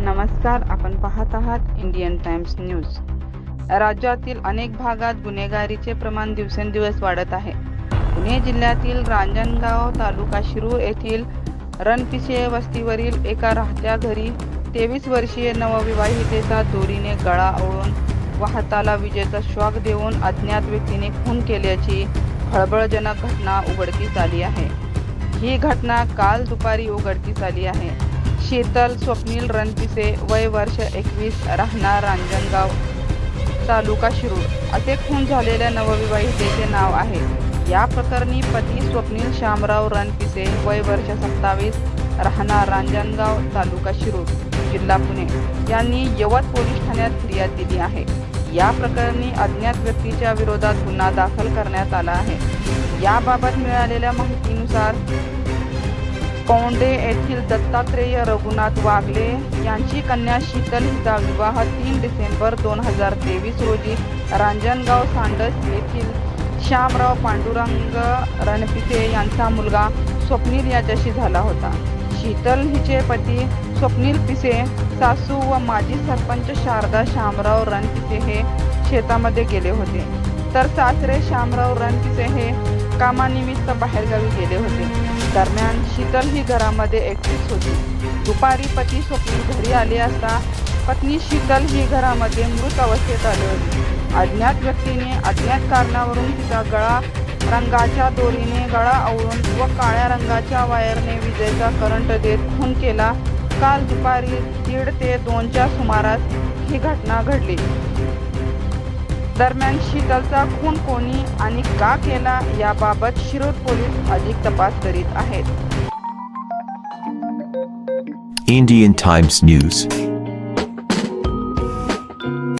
नमस्कार आपण पाहत आहात इंडियन टाइम्स न्यूज. राज्यातील अनेक भागात गुन्हेगारीचे प्रमाण दिवसेंदिवस वाढत आहे. पुणे जिल्ह्यातील रांजणगाव तालुका शिरूर येथील रणपिसे वस्तीवरील एका राहत्या घरी तेवीस वर्षीय नवविवाहितेचा दोरीने गळा ओळून वाहताला विजेचा शॉक देऊन अज्ञात व्यक्तीने खून केल्याची खळबळजनक घटना उघडकीस आली आहे. ही घटना काल दुपारी उघडकीस आली आहे. शीतल स्वप्नील रणपिसे वय वर्ष एकवीस राहणार रांजणगाव तालुका शिरूर. असे खून झालेल्या नवविवाहितेचे नाव आहे. या प्रकरणी पती स्वप्नील शामराव रणपिसे वय वर्ष सत्तावीस राहणार रांजणगाव तालुका शिरूर जिल्हा पुणे. यांनी यवत पोलीस ठाण्यात फिर्याद दिली आहे. या प्रकरणी अज्ञात व्यक्तीच्या विरोधात गुन्हा दाखल करण्यात आला आहे. याबाबत मिळालेल्या माहितीनुसार पौंडे येथील दत्तात्रेय रघुनाथ वागले यांची कन्या शीतल हिचा विवाह तीन डिसेंबर दोन हजार तेवीस रोजी रांजणगाव सांडस येथील श्यामराव पांडुरंग रणपिसे यांचा मुलगा स्वप्नील याच्याशी झाला होता. शीतल हिचे पती स्वप्नील पिसे सासू व माजी सरपंच शारदा शामराव रणपिसे हे शेतामध्ये गेले होते. तर सासरे श्यामराव रणपिसे हे कामानिमित्त बाहेरगावी गेले होते. दरम्यान शीतल ही घरामध्ये एकटीच होती. दुपारी पती स्वप्नील घरी आले असता पत्नी शीतल ही घरामध्ये मृत अवस्थेत आली होती. अज्ञात व्यक्तीने अज्ञात कारणावरून तिचा गळा रंगाच्या दोरीने गळा आवळून व काळ्या रंगाच्या वायरने विजेचा करंट देत खून केला. काल दुपारी दीड ते दोनच्या सुमारास ही घटना घडली. दरम्यान शीतलचा खून कोणी आणि का केला याबाबत शिरोद पोलीस अधिक तपास करीत आहेत. Indian Times News.